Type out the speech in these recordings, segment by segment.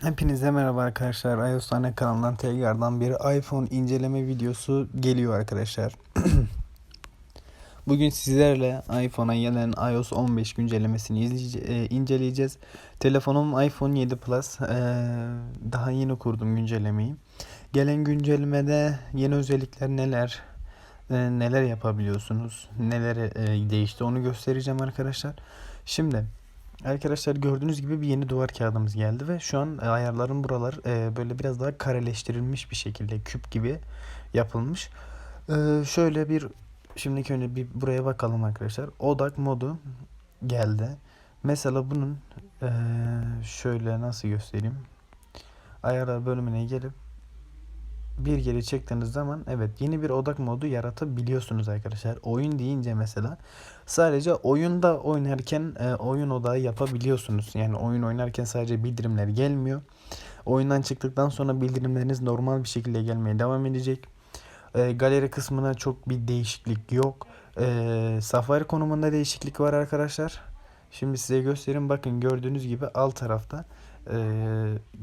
Hepinize merhaba arkadaşlar. iOS Tane kanalından tekrardan bir iPhone inceleme videosu geliyor arkadaşlar. Bugün sizlerle iPhone'a gelen iOS 15 güncellemesini e, inceleyeceğiz. Telefonum iPhone 7 Plus. E, daha yeni kurdum güncellemeyi. Gelen güncellemede yeni özellikler neler, e, neler yapabiliyorsunuz, neler değişti onu göstereceğim arkadaşlar. Şimdi Arkadaşlar gördüğünüz gibi bir yeni duvar kağıdımız geldi ve şu an ayarların buralar e, böyle biraz daha kareleştirilmiş bir şekilde küp gibi yapılmış. E, şöyle bir şimdiki önce bir buraya bakalım arkadaşlar. Odak modu geldi. Mesela bunun e, şöyle nasıl göstereyim? Ayarlar bölümüne gelip bir geri çektiğiniz zaman evet yeni bir odak modu yaratabiliyorsunuz arkadaşlar. Oyun deyince mesela sadece oyunda oynarken e, oyun odağı yapabiliyorsunuz. Yani oyun oynarken sadece bildirimler gelmiyor. Oyundan çıktıktan sonra bildirimleriniz normal bir şekilde gelmeye devam edecek. E, galeri kısmına çok bir değişiklik yok. E, Safari konumunda değişiklik var arkadaşlar. Şimdi size göstereyim. Bakın gördüğünüz gibi alt tarafta e,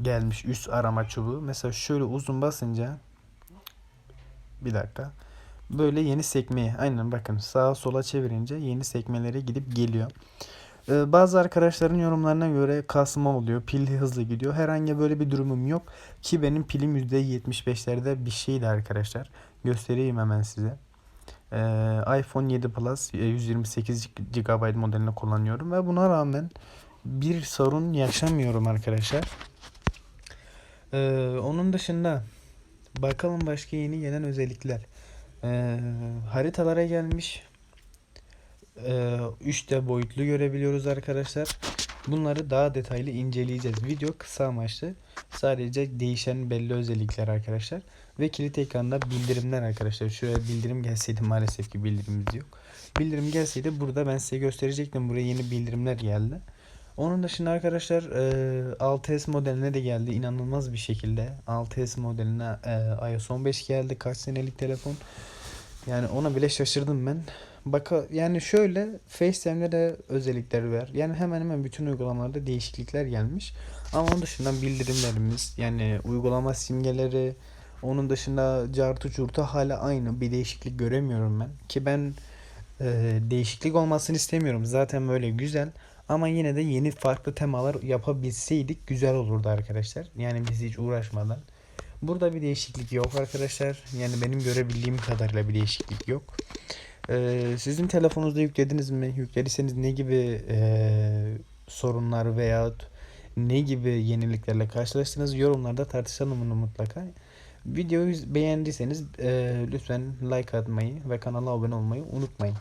gelmiş üst arama çubuğu. Mesela şöyle uzun basınca bir dakika. Böyle yeni sekmeye aynen bakın sağa sola çevirince yeni sekmelere gidip geliyor. Ee, bazı arkadaşların yorumlarına göre kasma oluyor. Pil hızlı gidiyor. Herhangi böyle bir durumum yok. Ki benim pilim %75'lerde bir şeydi arkadaşlar. Göstereyim hemen size. Ee, iPhone 7 Plus e, 128 GB modelini kullanıyorum ve buna rağmen bir sorun yaşamıyorum arkadaşlar. Ee, onun dışında bakalım başka yeni gelen özellikler. Ee, haritalara gelmiş. Ee, 3D boyutlu görebiliyoruz arkadaşlar. Bunları daha detaylı inceleyeceğiz. Video kısa amaçlı. Sadece değişen belli özellikler arkadaşlar. Ve kilit ekranda bildirimler arkadaşlar. Şuraya bildirim gelseydi maalesef ki bildirimimiz yok. Bildirim gelseydi burada ben size gösterecektim. Buraya yeni bildirimler geldi. Onun dışında arkadaşlar e, 6S modeline de geldi inanılmaz bir şekilde. 6S modeline e, iOS 15 geldi. Kaç senelik telefon. Yani ona bile şaşırdım ben. Baka yani şöyle FaceTime'de de özellikleri var. Yani hemen hemen bütün uygulamalarda değişiklikler gelmiş. Ama onun dışında bildirimlerimiz yani uygulama simgeleri onun dışında cartı curtu hala aynı. Bir değişiklik göremiyorum ben. Ki ben e, değişiklik olmasını istemiyorum. Zaten böyle güzel. Ama yine de yeni farklı temalar yapabilseydik güzel olurdu arkadaşlar. Yani biz hiç uğraşmadan. Burada bir değişiklik yok arkadaşlar. Yani benim görebildiğim kadarıyla bir değişiklik yok. Ee, sizin telefonunuzda yüklediniz mi? Yüklediyseniz ne gibi e, sorunlar veya ne gibi yeniliklerle karşılaştınız? Yorumlarda tartışalım bunu mutlaka. Videoyu beğendiyseniz e, lütfen like atmayı ve kanala abone olmayı unutmayın.